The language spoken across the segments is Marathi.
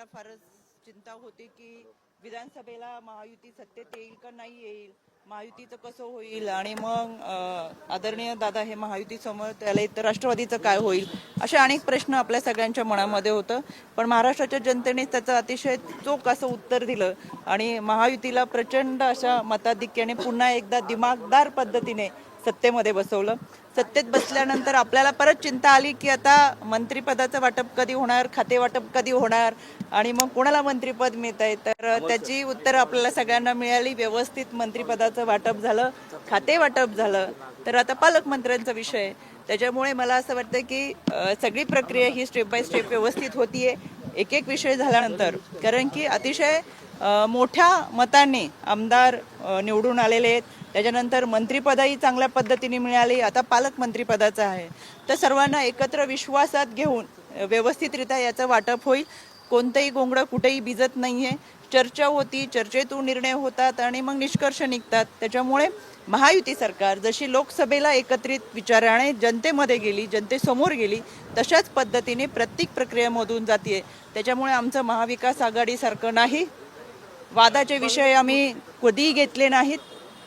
मला फारच चिंता होती की विधानसभेला महायुती सत्तेत येईल का नाही येईल महायुतीचं कसं होईल आणि मग आदरणीय दादा हे महायुती समोर त्याला तर राष्ट्रवादीचं काय होईल असे अनेक प्रश्न आपल्या सगळ्यांच्या मनामध्ये होतं. पण महाराष्ट्राच्या जनतेने त्याचं अतिशय चोख असं उत्तर दिलं आणि महायुतीला प्रचंड अशा मताधिक्याने पुन्हा एकदा दिमागदार पद्धतीने सत्तेमध्ये बसवलं. सत्तेत बसल्यानंतर आपल्याला परत चिंता आली की आता मंत्रिपदाचं वाटप कधी होणार खाते वाटप कधी होणार आणि मग कोणाला मंत्रिपद मिळत आहे तर त्याची उत्तरं आपल्याला सगळ्यांना मिळाली. व्यवस्थित मंत्रिपदाचं वाटप झालं खाते वाटप झालं. तर आता पालकमंत्र्यांचा विषय आहे. त्याच्यामुळे मला असं वाटतं की सगळी प्रक्रिया ही स्टेप बाय स्टेप व्यवस्थित होतीये. एक एक विषय झाल्यानंतर. कारण की अतिशय मोठ्या मताने आमदार निवडून आलेले आहेत. त्याच्यानंतर मंत्रिपदही चांगल्या पद्धतीने मिळाली. आता पालकमंत्रीपदाचं आहे. तर सर्वांना एकत्र विश्वासात घेऊन व्यवस्थितरित्या याचं वाटप होईल. कोणतंही गोंगडं कुठेही भिजत नाही आहे चर्चा होती चर्चेतून निर्णय होतात आणि मग निष्कर्ष निघतात. त्याच्यामुळे महायुती सरकार जशी लोकसभेला एकत्रित विचाराने जनतेमध्ये गेली जनतेसमोर गेली तशाच पद्धतीने प्रत्येक प्रक्रियेमधून जाते त्याच्यामुळे आमचं महाविकास आघाडीसारखं नाही. वादाचे विषय आम्ही कधीही घेतले नाहीत.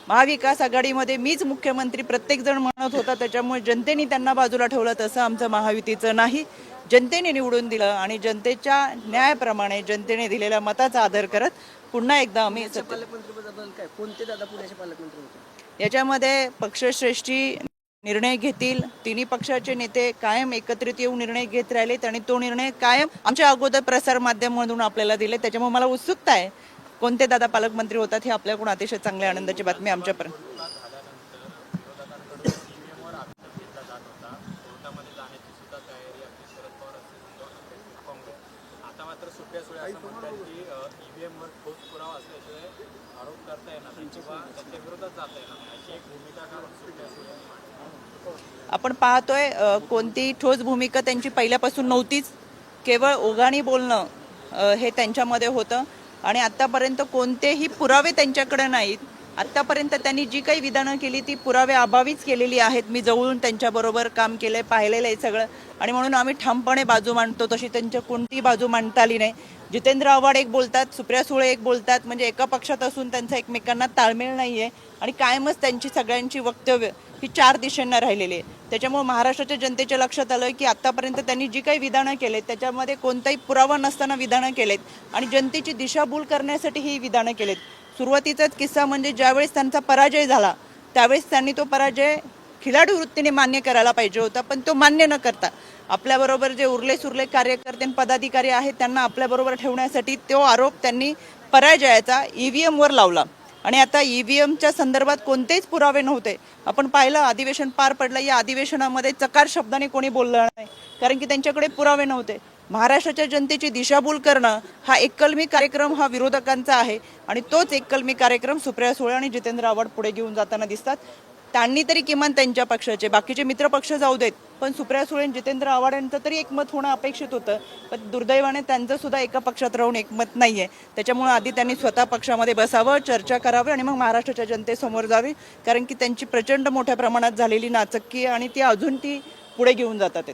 महाविकास आघाडीमध्ये मीच मुख्यमंत्री प्रत्येकजण म्हणत होता त्याच्यामुळे जनतेने त्यांना बाजूला ठेवलं तसं आमचं महायुतीचं नाही. जनतेने निवडून दिलं आणि जनतेच्या न्यायाप्रमाणे जनतेने दिलेल्या मताचा आदर करत पुन्हा एकदा आम्ही सत्तेत- पालकमंत्रीपदाबद्दल काय कोणते दादा पुण्याचे पालकमंत्री होते? याच्यामध्ये पक्षश्रेष्ठी निर्णय घेतील. तिन्ही पक्षाचे नेते कायम एकत्रित येऊन निर्णय घेत राहिलेत आणि तो निर्णय कायम आमच्या अगोदर प्रसार माध्यमांमधून आपल्याला दिले. त्याच्यामुळे मला उत्सुकता आहे कोणते दादा पालकमंत्री होतात हे आपल्याकडून अतिशय चांगल्या आनंदाची बातमी आमच्यापर्यंत. आपण पाहतोय कोणतीही ठोस भूमिका त्यांची पहिल्यापासून नव्हतीच. केवळ ओघाणी बोलणं हे त्यांच्यामध्ये होतं. आणि आत्तापर्यंत कोणतेही पुरावे त्यांच्याकडे नाहीत. आत्तापर्यंत त्यांनी जी काही विधानं केली ती पुरावे अभावीच केलेली आहेत. मी जवळून त्यांच्याबरोबर काम केलंय पाहिलेलं आहे सगळं. आणि म्हणून आम्ही ठामपणे बाजू मांडतो तशी त्यांच्या कोणतीही बाजू मांडता आली नाही. जितेंद्र आव्हाड एक बोलतात सुप्रिया सुळे एक बोलतात म्हणजे एका पक्षात असून त्यांचा एकमेकांना ताळमेळ नाही आहे आणि कायमच त्यांची सगळ्यांची वक्तव्य ही चार दिशेंना राहिलेली आहे त्याच्यामुळे महाराष्ट्राच्या जनतेच्या लक्षात आलं की आतापर्यंत त्यांनी जी काही विधानं केलेत त्याच्यामध्ये कोणताही पुरावा नसताना विधानं केलेत आणि जनतेची दिशाभूल करण्यासाठी ही विधानं केलेत. सुरुवातीचाच किस्सा म्हणजे ज्यावेळेस त्यांचा पराजय झाला त्यावेळेस त्यांनी तो पराजय खिलाडू वृत्तीने मान्य करायला पाहिजे होता पण तो मान्य न करता आपल्याबरोबर जे उरले सुरले कार्यकर्ते आणि पदाधिकारी आहेत त्यांना आपल्याबरोबर ठेवण्यासाठी तो आरोप त्यांनी पराजयाचा ई व्ही एमवर लावला. आणि आता ई व्ही एमच्या संदर्भात कोणतेच पुरावे नव्हते. आपण पाहिलं अधिवेशन पार पडलं. या अधिवेशनामध्ये चकार शब्दाने कोणी बोललं नाही. कारण की त्यांच्याकडे पुरावे नव्हते. महाराष्ट्राच्या जनतेची दिशाभूल करणं हा एककलमी कार्यक्रम हा विरोधकांचा आहे. आणि तोच एककलमी कार्यक्रम सुप्रिया सुळे आणि जितेंद्र आव्हाड पुढे घेऊन जाताना दिसतात. त्यांनी तरी किमान त्यांच्या पक्षाचे बाकीचे मित्र पक्ष जाऊ देत. पण सुप्रिया सुळे जितेंद्र आव्हाड यांचं तरी एकमत होणं अपेक्षित होतं. पण दुर्दैवाने त्यांचं सुद्धा एका पक्षात राहून एकमत नाही आहे त्याच्यामुळे आधी त्यांनी स्वतः पक्षामध्ये बसावं चर्चा करावी आणि मग महाराष्ट्राच्या जनतेसमोर जावी. कारण की त्यांची प्रचंड मोठ्या प्रमाणात झालेली नाचक्की आणि ती अजून ती पुढे घेऊन जातात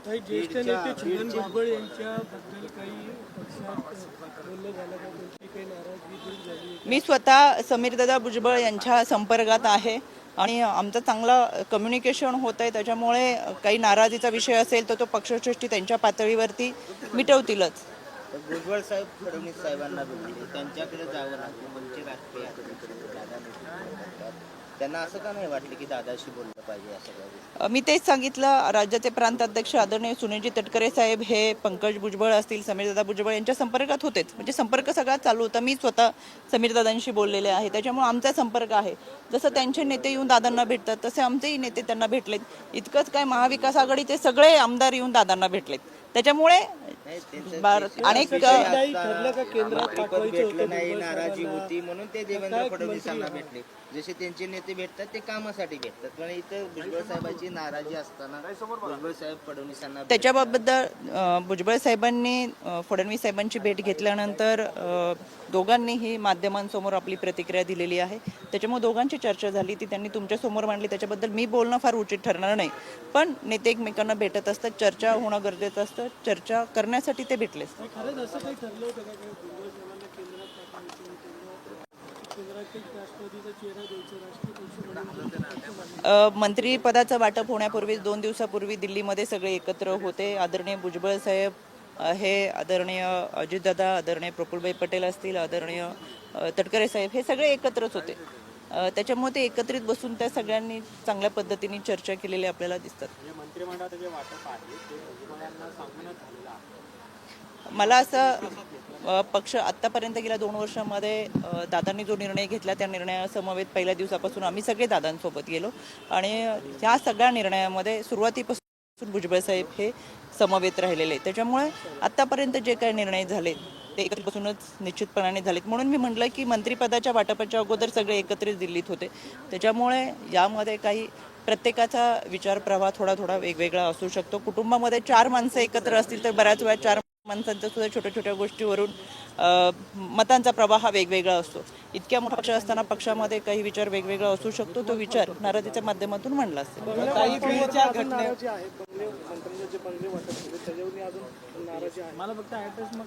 मी स्वतः समीरदादा भुजबळ यांच्या संपर्कात आहे. आणि आमचं चांगलं कम्युनिकेशन होत आहे त्याच्यामुळे काही नाराजीचा विषय असेल तर तो पक्षश्रेष्ठी त्यांच्या पातळीवरती मिटवतीलच. भुजबळ साहेब फडणवीस साहेबांना भेटले त्यांच्याकडे जावं लागलं म्हणजे राजकीय त्यांना असं का नाही वाटलं की दादाशी बोललं पाहिजे असं मी तेच सांगितलं राज्याचे प्रांताध्यक्ष आदरणीय सुनीलजी तटकरे साहेब हे पंकज भुजबळ असतील समीरदादा भुजबळ यांच्या संपर्कात होतेच म्हणजे संपर्क सगळा चालू होता. मी स्वतः समीरदादांशी बोललेले आहे. त्याच्यामुळे आमचा संपर्क आहे. जसं त्यांचे नेते येऊन दादांना भेटतात तसे आमचेही नेते त्यांना भेटलेत. इतकंच काय महाविकास आघाडीचे सगळे आमदार येऊन दादांना भेटलेत. त्याच्यामुळे नाही, त्यांचं बार- ते- अनेक ठरलं का केंद्रात पाठवायचं भेटलं नाही भुजबळ नाराजी साहेबांना? होती म्हणून ते देवेंद्र फडणवीसांना भेटले. जसे त्यांचे नेते भेटतात ते कामासाठी भेटतात. पण इथं भुजबळ साहेबांची नाराजी असताना भुजबळ साहेब फडणवीसांना त्याच्याबाबत अं, भुजबळ साहेबांनी फडणवीस साहेबांची भेट घेतल्यानंतर अं, दोघांनीही माध्यमांसमोर आपली प्रतिक्रिया दिलेली आहे. त्याच्यामुळे दोघांची चर्चा झाली ती त्यांनी तुमच्यासमोर मांडली. त्याच्याबद्दल मी बोलणं फार उचित ठरणार नाही. पण नेते एकमेकांना भेटत असतात चर्चा होणं गरजेचं असतं. चर्चा करणं करण्यासाठी ते भेटले मंत्रिपदाचं वाटप होण्यापूर्वी दोन दिवसापूर्वी दिल्लीमध्ये सगळे एकत्र होते. आदरणीय भुजबळ साहेब हे आदरणीय अजितदादा आदरणीय प्रफुल्लभाई पटेल असतील आदरणीय तटकरे साहेब हे सगळे एकत्रच होते. त्याच्यामुळे ते एकत्रित बसून त्या सगळ्यांनी चांगल्या पद्धतीने चर्चा केलेली आपल्याला दिसतात. म्हणजे मला असं पक्ष आत्तापर्यंत गेल्या दोन वर्षामध्ये दादांनी जो निर्णय घेतला त्या निर्णयासमवेत पहिल्या दिवसापासून आम्ही सगळे दादांसोबत गेलो. आणि ह्या सगळ्या निर्णयामध्ये सुरुवातीपासून भुजबळ साहेब हे समवेत राहिलेले आहेत. त्याच्यामुळे आत्तापर्यंत जे काही निर्णय झाले ते एकत्रितपासूनच निश्चितपणाने झालेत. म्हणून मी म्हटलं की मंत्रिपदाच्या वाटपाच्या अगोदर सगळे एकत्रित दिल्लीत होते. त्याच्यामुळे यामध्ये काही प्रत्येकाचा विचार प्रवाह थोडा थोडा वेगवेगळा असू शकतो. कुटुंबामध्ये चार माणसं एकत्र असतील तर बऱ्याच वेळा चार माणसांच्या सुद्धा छोट्या छोट्या गोष्टीवरून मतांचा प्रवाह हा वेगवेगळा असतो. इतक्या मोठा पक्ष असताना पक्षामध्ये काही विचार वेगवेगळा असू शकतो. तो विचार नाराजीच्या माध्यमातून मांडला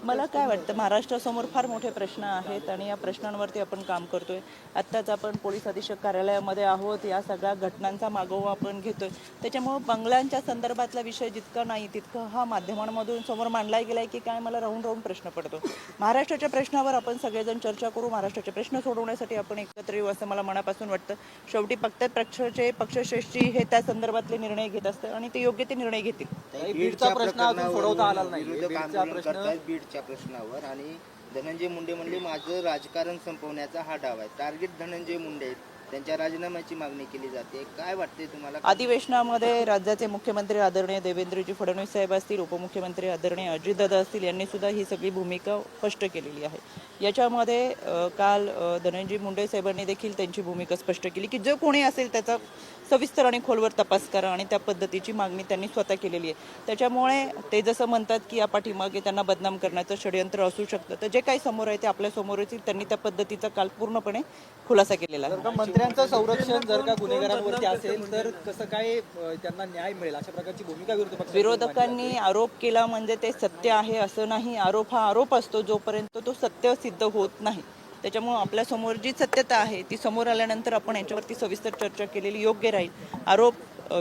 मला काय वाटतं महाराष्ट्रासमोर फार मोठे प्रश्न आहेत आणि या प्रश्नांवरती आपण काम करतोय. आत्ताच आपण पोलीस अधीक्षक कार्यालयामध्ये आहोत. या सगळ्या घटनांचा मागोवा आपण घेतोय. त्याच्यामुळे बंगल्यांच्या संदर्भातला विषय जितका नाही तितकं हा माध्यमांमधून समोर मांडला गेलाय की काय मला राहून राहून प्रश्न पडतो. महाराष्ट्राच्या प्रश्नावर आपण सगळेजण चर्चा करू महाराष्ट्राचे प्रश्न सोडवण्यासाठी आपण एकत्र येऊ असं मला मनापासून वाटतं. शेवटी फक्त पक्षाचे पक्षश्रेष्ठी हे त्या संदर्भातले निर्णय घेत असतात आणि ते योग्य ते निर्णय घेतील. बीडचा प्रश्न अजून सोडवता आला नाही. बीडच्या प्रश्नावर आणि धनंजय मुंडे म्हणले माझं राजकारण संपवण्याचा हा डाव आहे. टार्गेट धनंजय मुंडे. त्यांच्या राजीनाम्याची मागणी केली जाते. काय वाटते तुम्हाला? अधिवेशनामध्ये राज्याचे मुख्यमंत्री आदरणीय देवेंद्रजी फडणवीस साहेब असतील उपमुख्यमंत्री आदरणीय अजितदादा असतील यांनी सुद्धा ही सगळी भूमिका स्पष्ट केलेली आहे. याच्यामध्ये काल धनंजय मुंडे साहेबांनी देखील त्यांची भूमिका स्पष्ट केली की जो कोणी असेल त्याचा सविस्तर आणि खोलवर तपास करा आणि त्या पद्धतीची मागणी त्यांनी स्वतः केलेली आहे. त्याच्यामुळे ते जसं म्हणतात की या पाठीमागे त्यांना बदनाम करण्याचं षडयंत्र असू शकतं. तर जे काही समोर आहे ते आपल्यासमोर येतील त्यांनी त्या पद्धतीचा काल पूर्णपणे खुलासा केलेला आहे. मंत्र्यांचं संरक्षण जर का गुन्हेगारांवरती असेल तर कसं काय त्यांना न्याय मिळेल? अशा प्रकारची भूमिका विरोधी विरोधकांनी आरोप केला म्हणजे ते सत्य आहे असं नाही. आरोप हा आरोप असतो जोपर्यंत तो सत्य सिद्ध होत नाही. त्याच्यामुळे आपल्यासमोर जी सत्यता आहे ती समोर आल्यानंतर आपण याच्यावरती सविस्तर चर्चा केलेली योग्य राहील. आरोप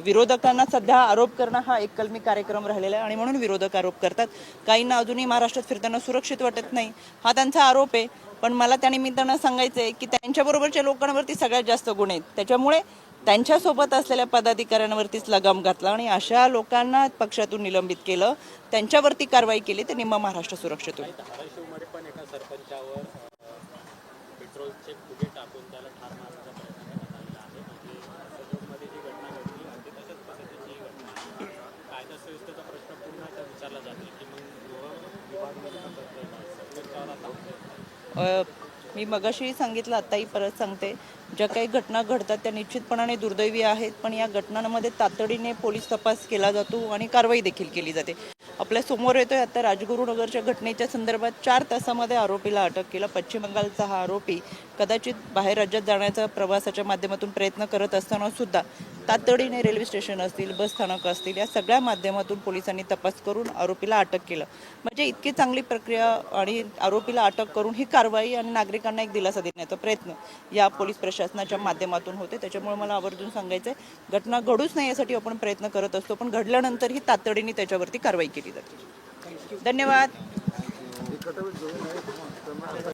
विरोधकांना सध्या आरोप करणं हा एक कलमी कार्यक्रम राहिलेला आहे आणि म्हणून विरोधक आरोप करतात. काहींना अजूनही महाराष्ट्रात फिरताना सुरक्षित वाटत नाही. हा त्यांचा आरोप आहे. पण मला त्या निमित्तानं सांगायचं आहे की त्यांच्याबरोबरच्या लोकांवरती सगळ्यात जास्त गुन्हे आहेत. त्याच्यामुळे त्यांच्यासोबत असलेल्या पदाधिकाऱ्यांवरतीच लगाम घातला आणि अशा लोकांना पक्षातून निलंबित केलं. त्यांच्यावरती कारवाई केली तर निम्मा महाराष्ट्र सुरक्षित होईल. सरपंचावर पेट्रोलचे फुगे टाकून त्याला ठार मारण्याचा प्रयत्न करण्यात आलेला आहे म्हणजे सदोरमध्ये जी घटना घडली अगदी तशाच पद्धतीची ही घटना आहे. कायदा सुव्यवस्थेचा प्रश्न पुन्हा एकदा विचारला जातो की मग गृह विभाग नेमका करतोय काय सरकारच्यावर आता होतंय. अ, मी मगाशी सांगितलं आत्ताही परत सांगते. ज्या काही घटना घडतात त्या निश्चितपणाने दुर्दैवी आहेत. पण या घटनांमध्ये तातडीने पोलीस तपास केला जातो आणि कारवाई देखील केली जाते. आपल्यासमोर येतोय आता राजगुरुनगरच्या घटनेच्या संदर्भात चार तासामध्ये आरोपीला अटक केलं. पश्चिम बंगालचा हा आरोपी कदाचित बाहेर राज्यात जाण्याचा प्रवासाच्या माध्यमातून प्रयत्न करत असताना सुद्धा तातडीने रेल्वे स्टेशन असतील बस स्थानक असतील या सगळ्या माध्यमातून पोलिसांनी तपास करून आरोपीला अटक केलं. म्हणजे इतकी चांगली प्रक्रिया आणि आरोपीला अटक करून ही कारवाई आणि नागरिकांना एक दिलासा देण्याचा प्रयत्न या पोलीस प्रशासनाच्या माध्यमातून होते. त्याच्यामुळे मला आवर्जून सांगायचं आहे घटना घडूच नाही यासाठी आपण प्रयत्न करत असतो पण घडल्यानंतरही तातडीने त्याच्यावरती कारवाई केली जाते. धन्यवाद.